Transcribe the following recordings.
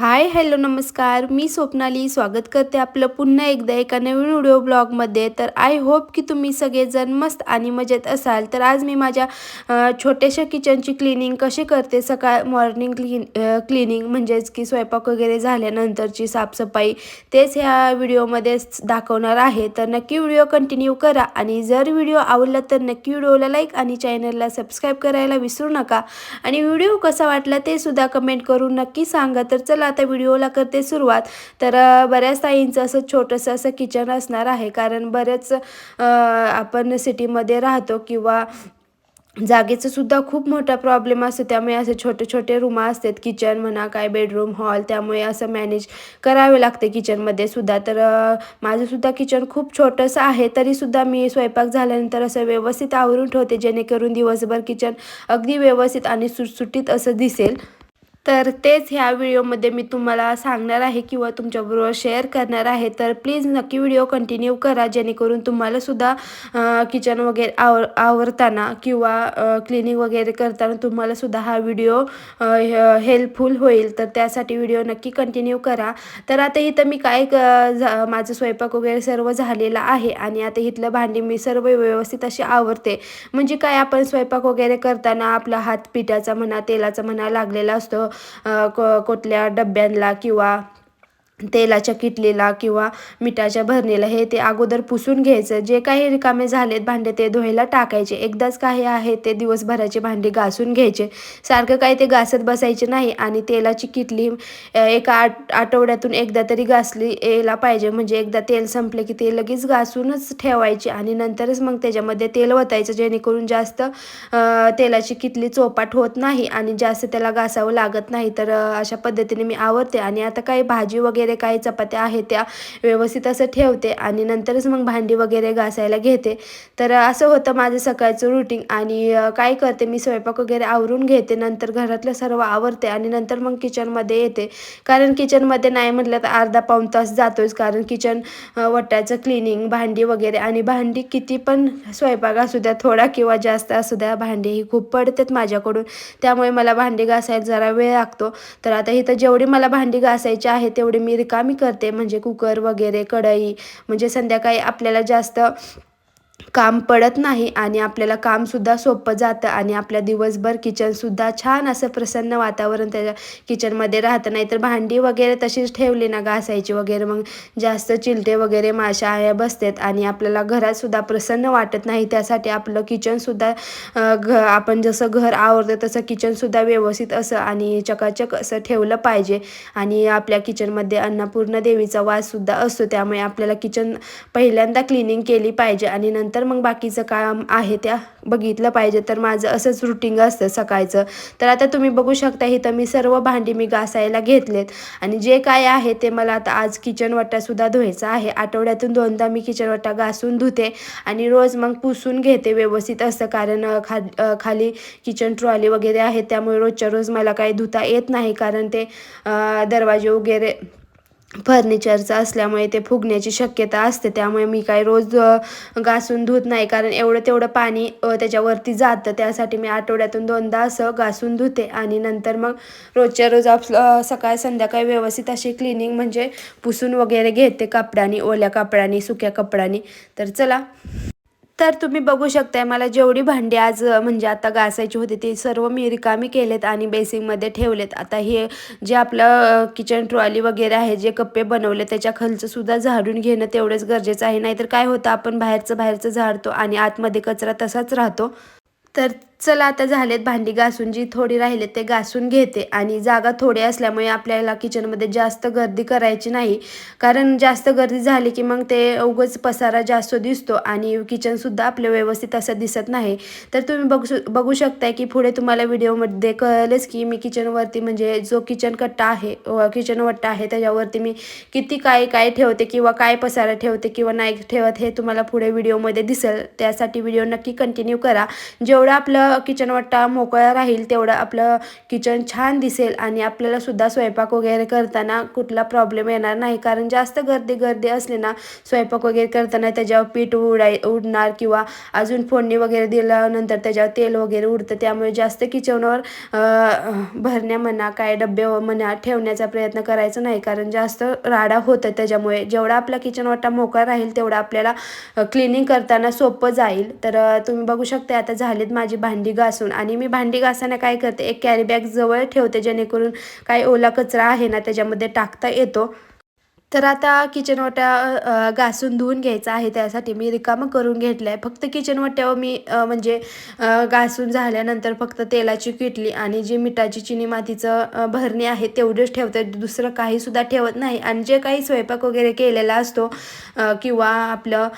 Hi hello नमस्कार. मी स्वप्नाली. स्वागत करते आपलं पुन्हा एकदा एका नवीन व्हिडिओ ब्लॉगमध्ये. तर आय होप की तुम्ही सगळेजण मस्त आणि मजेत असाल. तर आज मी माझ्या छोट्याशा किचनची क्लिनिंग कशी करते? सकाळ मॉर्निंग क्लीन क्लिनिंग म्हणजेच की स्वयंपाक वगैरे झाल्यानंतरची साफसफाई तेच ह्या व्हिडिओमध्ये दाखवणार आहे. तर नक्की व्हिडिओ कंटिन्यू करा आणि जर व्हिडिओ आवडला तर नक्की व्हिडिओला लाईक आणि चॅनलला सबस्क्राईब करायला विसरू नका. आणि व्हिडिओ कसा वाटला ते सुद्धा कमेंट करून नक्की सांगा. तर चला आता व्हिडिओला करते सुरुवात. तर बऱ्याच ताईंचं असं छोटंसं असं किचन असणार आहे. कारण बरेच आपण सिटीमध्ये राहतो किंवा जागेचं सुद्धा खूप मोठा प्रॉब्लेम असतो. त्यामुळे असे छोटे छोटे रूम असतात. किचन म्हणा काय बेडरूम हॉल त्यामुळे असं मॅनेज करावे लागते किचनमध्ये सुद्धा. तर माझंसुद्धा किचन खूप छोटंसं आहे. तरीसुद्धा मी स्वयंपाक झाल्यानंतर असं व्यवस्थित आवरून ठेवते. जेणेकरून दिवसभर किचन अगदी व्यवस्थित आणि सुटसुटीत असं दिसेल. तर तेच ह्या व्हिडिओमध्ये मी तुम्हाला सांगणार आहे किंवा तुमच्याबरोबर शेअर करणार आहे. तर प्लीज नक्की व्हिडिओ कंटिन्यू करा जेणेकरून तुम्हालासुद्धा किचन वगैरे आवर आवरताना किंवा क्लिनिंग वगैरे करताना तुम्हालासुद्धा हा व्हिडिओ हेल्पफुल होईल. तर त्यासाठी व्हिडिओ नक्की कंटिन्यू करा. तर आता इथं मी काय झा- माझं स्वयंपाक वगैरे सर्व झालेलं आहे आणि आता इथलं भांडी मी सर्व व्यवस्थित अशी आवरते. म्हणजे काय आपण स्वयंपाक वगैरे करताना आपला हात पिठाचा म्हणा तेलाचा म्हणा लागलेला असतो. अ, कुठल्या डब्यांना किंवा तेलाच्या किटलीला किंवा मिठाच्या भरणीला हे ते अगोदर पुसून घ्यायचं. जे काही रिकामे झालेत भांडे ते धुवायला टाकायचे. एकदाच काही आहे ते दिवसभराचे भांडे घासून घ्यायचे. सारखं काही ते घासत बसायचे नाही आणि तेलाची किटली एका आठ आठवड्यातून एकदा तरी घासली यायला पाहिजे. म्हणजे एकदा तेल संपले की ते लगेच घासूनच ठेवायचे आणि नंतरच मग त्याच्यामध्ये तेल ओतायचं जेणेकरून जास्त तेलाची किटली चोपाट होत नाही आणि जास्त त्याला घासावं लागत नाही. तर अशा पद्धतीने मी आवडते आणि आता काही भाजी वगैरे काही चपात्या आहेत त्या व्यवस्थित असं ठेवते आणि नंतरच मग भांडी वगैरे घासायला घेते. तर असं होतं माझं सकाळचं रुटीन आणि काय करते मी स्वयंपाक वगैरे आवरून घेते नंतर घरातलं सर्व आवरते आणि नंतर मग किचनमध्ये येते. कारण किचनमध्ये नाही म्हटलं तर अर्धा पाऊण तास जातोच कारण किचन अ, वट्याचं क्लिनिंग भांडी वगैरे आणि भांडी किती पण स्वयंपाक असू द्या थोडा किंवा जास्त असू द्या भांडी ही खूप पडतात माझ्याकडून. त्यामुळे मला भांडी घासायला जरा वेळ लागतो. तर आता इथं जेवढी मला भांडी घासायची आहे तेवढी मी रिकामी करते म्हणजे कुकर वगैरे कढई म्हणजे संध्याकाळी आपल्याला जास्त काम पडत नाही आणि आपल्याला कामसुद्धा सोपं जातं आणि आपल्या दिवसभर किचनसुद्धा छान असं प्रसन्न वातावरण त्याच्या किचनमध्ये राहतं. नाहीतर भांडी वगैरे तशीच ठेवली ना घासायची वगैरे. मग जास्त चिलटे वगैरे माशा ह्या बसतात आणि आपल्याला घरातसुद्धा प्रसन्न वाटत नाही. त्यासाठी आपलं किचनसुद्धा घ आपण जसं घर आवडतं तसं किचनसुद्धा व्यवस्थित असं आणि चकाचक असं ठेवलं पाहिजे. आणि आपल्या किचनमध्ये अन्नपूर्ण देवीचा वाससुद्धा असतो. त्यामुळे आपल्याला किचन पहिल्यांदा क्लिनिंग केली पाहिजे आणि नंतर मग बाकीचं काम आहे त्या बघितलं पाहिजे. तर माझं असंच रुटीन असतं सकाळचं. तर आता तुम्ही बघू शकता इथं मी सर्व भांडी मी घासायला घेतलेत. आणि जे काय आहे ते मला आता आज किचन वट्टासुद्धा धुवायचं आहे. आठवड्यातून दोनदा मी किचन वट्टा घासून धुते आणि रोज मग पुसून घेते व्यवस्थित. असतं कारण खा खाली किचन ट्रॉली वगैरे आहे त्यामुळे रोजच्या रोज मला काही धुता येत नाही. कारण ते दरवाजे वगैरे फर्निचरचं असल्यामुळे ते फुगण्याची शक्यता असते. त्यामुळे मी काय रोज घासून धुत नाही. कारण एवढं तेवढं पाणी त्याच्यावरती जातं. त्यासाठी मी आठवड्यातून दोनदा असं घासून धुते. आणि नंतर मग रोजच्या रोज आपलं सकाळ संध्याकाळी व्यवस्थित अशी क्लिनिंग म्हणजे पुसून वगैरे घेते. कपड्यानी ओल्या कपड्यानी सुक्या कपड्यानी. तर चला. तर तुम्ही बघू शकताय मला जेवढी भांडी आज म्हणजे आता घासायची होती ती सर्व मी रिकामी केलेत आणि बेसिंगमध्ये ठेवलेत. आता हे जे आपलं किचन ट्रॉली वगैरे आहे जे कप्पे बनवले त्याच्या खालचं सुद्धा झाडून घेणं तेवढंच गरजेचं आहे. नाहीतर काय होतं आपण बाहेरचं बाहेरचं झाडतो आणि आतमध्ये कचरा तसाच राहतो. तर चला आता झालेत भांडी घासून जी थोडी राहिलेत ते घासून घेते. आणि जागा थोडी असल्यामुळे आपल्याला किचनमध्ये जास्त गर्दी करायची नाही. कारण जास्त गर्दी झाली की मग ते उगच पसारा जास्त दिसतो आणि किचनसुद्धा आपलं व्यवस्थित असं दिसत नाही. तर तुम्ही बघू बघू शकताय की पुढे तुम्हाला व्हिडिओमध्ये कळेलच की मी किचनवरती म्हणजे जो किचन कट्टा आहे किचन वट्टा आहे त्याच्यावरती मी किती काय काय ठेवते किंवा काय पसारा ठेवते किंवा नाही ठेवत हे तुम्हाला पुढे व्हिडिओमध्ये दिसेल. त्यासाठी व्हिडिओ नक्की कंटिन्यू करा. जेवढं आपलं जेवढं किचन वाटा मोकळा राहील तेवढं आपलं किचन छान दिसेल आणि आपल्याला सुद्धा स्वयंपाक वगैरे करताना कुठला प्रॉब्लेम येणार नाही. कारण जास्त गर्दी गर्दी असली ना स्वयंपाक वगैरे करताना त्याच्यावर पीठ उडाय उडणार किंवा अजून फोडणी वगैरे दिल्यानंतर त्याच्यावर तेल वगैरे उडतं. त्यामुळे जास्त किचनवर भरण्या म्हणा काय डबे म्हणा ठेवण्याचा प्रयत्न करायचा नाही. कारण जास्त राडा होतं त्याच्यामुळे. जेवढा आपला किचन वाटा मोकळा राहील तेवढा आपल्याला क्लिनिंग करताना सोपं जाईल. तर तुम्ही बघू शकता आता झालीत माझी भांडी. भांडी घासून. आणि मी भांडी घासताना काय करते एक कॅरी बॅग जवळ ठेवते जेणेकरून काही ओला कचरा आहे ना त्याच्यामध्ये टाकता येतो. तर आता किचन वाट्या घासून धुवून घ्यायचा आहे त्यासाठी मी रिकामं करून घेतलं आहे फक्त किचन वाट्यावर मी म्हणजे घासून झाल्यानंतर फक्त तेलाची किटली आणि जी मिठाची चिनी मातीचं भरणी आहे तेवढंच ठेवते. दुसरं काहीसुद्धा ठेवत नाही. आणि जे काही स्वयंपाक वगैरे केलेला असतो किंवा आपलं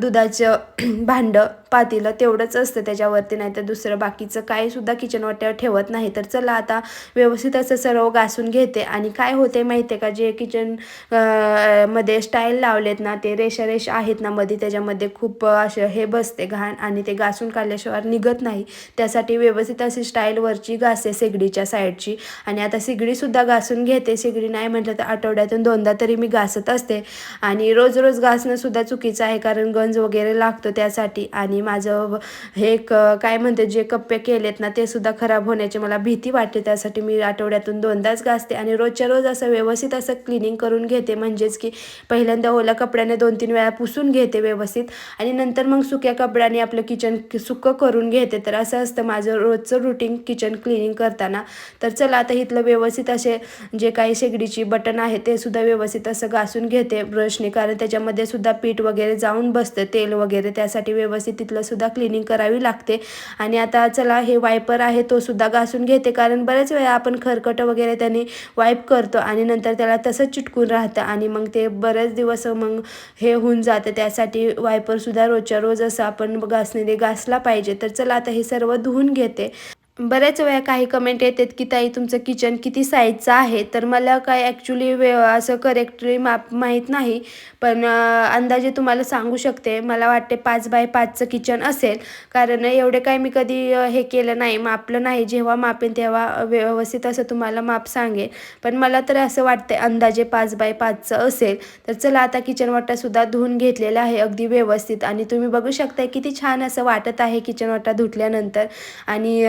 दुधाचं भांडं पातेलं तेवढंच असतं त्याच्यावरती नाही तर दुसरं बाकीचं काहीसुद्धा किचन वाट्यावर ठेवत नाही. तर चला आता व्यवस्थित असं सर्व घासून घेते. आणि काय होते माहिती आहे का जे किचनमध्ये स्टाईल लावलेत ना ते रेषा रेषा आहेत ना मध्ये त्याच्यामध्ये खूप असं हे बसते घाण आणि ते घासून काढल्याशिवाय निघत नाही. त्यासाठी व्यवस्थित अशी स्टाईलवरची घासते शेगडीच्या साईडची आणि आता शेगडीसुद्धा घासून घेते. शेगडी नाही म्हटलं तर आठवड्यातून दोनदा तरी मी घासत असते. आणि रोज रोज घासणंसुद्धा चुकीचं आहे कारण गंज वगैरे लागतो त्यासाठी. आणि माझं हे क काय म्हणते जे कप्पे केलेत ना ते सुद्धा खराब होण्याची मला भीती वाटते. त्यासाठी मी आठवड्यातून दोनदाच घासते आणि रोजच्या रोज असं व्यवस्थित असं क्लिनिंग करून घेते. म्हणजेच की पहिल्यांदा ओल्या कपड्याने दोन तीन वेळा पुसून घेते व्यवस्थित आणि नंतर मग सुक्या कपड्याने आपलं किचन सुकं करून घेते. तर असं असतं माझं रोजचं रुटीन किचन क्लिनिंग करताना. तर चला आता इथलं व्यवस्थित असे जे काही शेगडीची बटन आहे ते सुद्धा व्यवस्थित असं घासून घेते ब्रशने कारण त्याच्यामध्ये सुद्धा पीठ वगैरे जाऊन बसतं तेल वगैरे. त्यासाठी व्यवस्थित सुद्धा क्लिनिंग करावी लागते. आणि आता चला हे वायपर आहे तो सुद्धा घासून घेते. कारण बऱ्याच वेळा आपण खरकट वगैरे त्याने वाईप करतो आणि नंतर त्याला तसंच चिटकून राहतं. आणि मग ते बरेच दिवस मग हे होऊन जातं. त्यासाठी वायपरसुद्धा रोजच्या रोज असं आपण घासणीने घासला पाहिजे. तर चला आता हे सर्व धुवून घेते. बऱ्याच वेळा काही कमेंट येतात की ताई तुमचं किचन किती साईजचं आहे? तर मला काय ॲक्च्युली वे असं करेक्टली माप माहीत नाही. पण अंदाजे तुम्हाला सांगू शकते. मला वाटते पाच बाय पाचचं किचन असेल. कारण एवढे काय मी कधी हे केलं नाही मापलं नाही. जेव्हा मापेन तेव्हा व्यवस्थित असं तुम्हाला माप सांगेन. पण मला तर असं वाटते अंदाजे पाच बाय पाचचं असेल. तर चला आता किचन वाटासुद्धा धुवून घेतलेला आहे अगदी व्यवस्थित. आणि तुम्ही बघू शकताय किती छान असं वाटत आहे किचन वाटा धुतल्यानंतर. आणि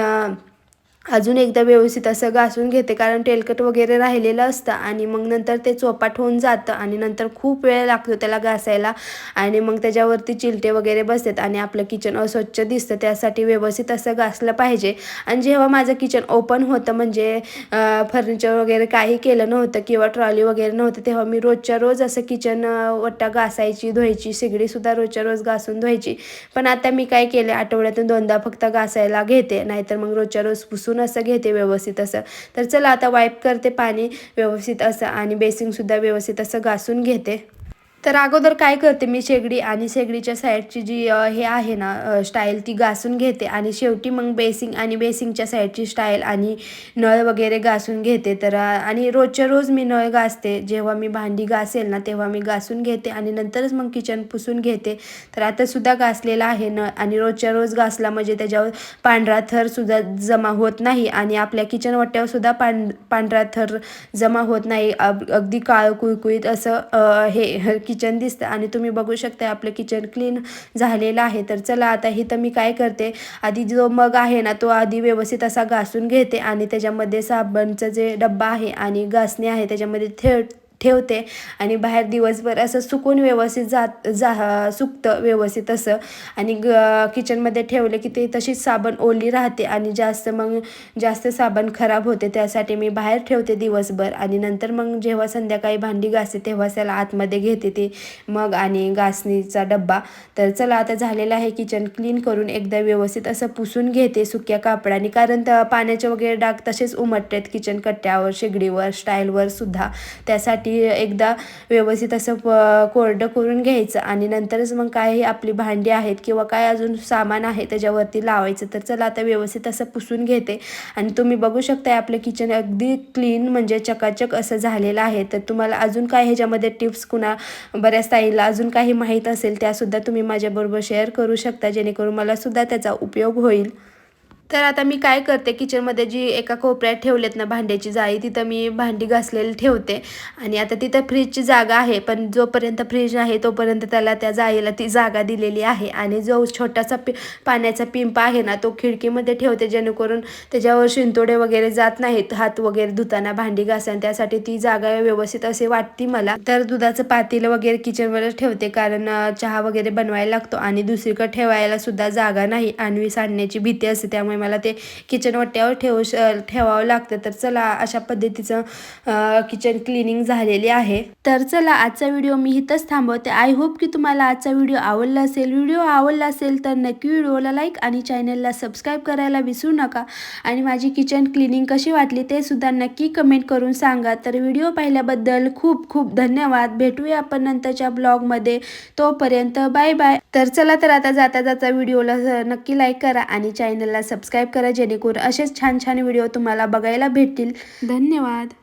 अजून एकदा व्यवस्थित असं घासून घेते कारण तेलकट वगैरे राहिलेलं असतं आणि मग नंतर ते चोपाट होऊन जातं आणि नंतर खूप वेळ लागतो त्याला घासायला आणि मग त्याच्यावरती चिलटे वगैरे बसतात आणि आपलं किचन अस्वच्छ दिसतं. त्यासाठी व्यवस्थित असं घासलं पाहिजे. आणि जेव्हा माझं किचन ओपन होतं म्हणजे फर्निचर वगैरे काही केलं नव्हतं किंवा ट्रॉली वगैरे नव्हतं तेव्हा मी रोजच्या रोज असं किचन वट्टा घासायची धुवायची शेगडीसुद्धा रोजच्या रोज घासून धुवायची. पण आता मी काय केले आठवड्यातून दोनदा फक्त घासायला घेते नाहीतर मग रोजच्या रोज पुसून असं घेते व्यवस्थित असं. तर चला आता वाईप करते पाणी व्यवस्थित असं आणि बेसिंगसुद्धा व्यवस्थित असं घासून घेते. तर अगोदर काय करते मी शेगडी आणि शेगडीच्या साईडची जी हे आहे ना स्टाईल ती घासून घेते आणि शेवटी मग बेसिंग आणि बेसिंगच्या साईडची स्टाईल आणि नळ वगैरे घासून घेते. तर आणि रोजच्या रोज मी नळ घासते. जेव्हा मी भांडी घासेल ना तेव्हा मी घासून घेते आणि नंतरच मग किचन पुसून घेते. तर आतासुद्धा घासलेलं घासलेला आहे नळ आणि रोजच्या रोज घासला म्हणजे त्याच्यावर पांढरा थरसुद्धा जमा होत नाही आणि आपल्या किचन वट्ट्यावरसुद्धा पां पांढरा थर जमा होत नाही. अग- अगदी काळ कुळकुळीत असं हे किचन दिसतं आणि तुम्ही बघू शकता आपलं किचन क्लीन झालेलं आहे. तर चला आता इथं मी काय करते आधी जो मग आहे ना तो आधी व्यवस्थित असा घासून घेते आणि त्याच्यामध्ये साबणचं जे डब्बा आहे आणि घासणी आहे त्याच्यामध्ये थेट ठेवते. आणि बाहेर दिवसभर असं सुकून व्यवस्थित जात जा सुकतं व्यवस्थित असं. आणि ग किचनमध्ये ठेवले की ते तशीच साबण ओली राहते आणि जास्त मग जास्त साबण खराब होते त्यासाठी मी बाहेर ठेवते दिवसभर. आणि नंतर मग जेव्हा संध्याकाळी भांडी घासते तेव्हा त्याला आतमध्ये घेते ते मग आणि घासणीचा डब्बा. तर चला आता झालेलं आहे किचन क्लीन करून एकदा व्यवस्थित असं पुसून घेते सुक्या कापडाने. कारण पाण्याचे वगैरे डाग तसेच उमटतात किचन कट्ट्यावर शेगडीवर स्टाईलवर सुद्धा. त्यासाठी एकदा व्यवस्थित असं प- कोरडं करून घ्यायचं आणि नंतरच मग काही आपली भांडी आहेत किंवा काय अजून सामान आहे त्याच्यावरती लावायचं तर चला आता व्यवस्थित असं पुसून घेते. आणि तुम्ही बघू शकताय आपलं किचन अगदी क्लीन म्हणजे चकाचक असं झालेलं आहे. तर तुम्हाला अजून काय ह्याच्यामध्ये टिप्स कुणा बऱ्याच ताईला अजून काही माहीत असेल त्यासुद्धा तुम्ही माझ्याबरोबर शेअर करू शकता जेणेकरून मला सुद्धा त्याचा उपयोग होईल. तर आता मी काय करते किचनमध्ये जी एका कोपऱ्यात ठेवलेत ना भांड्याची जाळी तिथं मी भांडी घासलेली ठेवते. आणि आता तिथं फ्रीजची जागा आहे पण जोपर्यंत फ्रीज आहे तोपर्यंत त्याला त्या जाळीला ती जागा दिलेली आहे. आणि जो छोटासा पि पाण्याचा पिंप आहे ना तो खिडकीमध्ये ठेवते जेणेकरून त्याच्यावर शिंतोडे वगैरे जात नाहीत हात वगैरे धुताना भांडी घासताना त्यासाठी ती जागा व्यवस्थित असे वाटते मला. तर दुधाचं पातेलं वगैरे किचनवरच ठेवते कारण चहा वगैरे बनवायला लागतो. आणि दुसरीकडे ठेवायला सुद्धा जागा नाही आणि सांडण्याची भीती असते त्यामुळे मला ते किचन वट्ट्यावर ठेवू श ठेवावं लागतं. तर चला अशा पद्धतीचं किचन क्लिनिंग झालेली आहे. तर चला आजचा व्हिडिओ मी इथंच थांबवते. आय होप की तुम्हाला आजचा व्हिडिओ आवडला असेल. व्हिडिओ आवडला असेल तर नक्की व्हिडिओला लाईक आणि चॅनलला सबस्क्राईब करायला विसरू नका. आणि माझी किचन क्लिनिंग कशी वाटली ते सुद्धा नक्की कमेंट करून सांगा. तर व्हिडिओ पाहिल्याबद्दल खूप खूप धन्यवाद. भेटूया आपण नंतरच्या ब्लॉगमध्ये तोपर्यंत बाय बाय तर चला तर आता जाता जाता व्हिडिओला नक्की लाईक करा आणि चॅनलला सबस्क्राईब करा जेणेकरून असेच छान छान व्हिडिओ तुम्हाला बघायला भेटतील. धन्यवाद.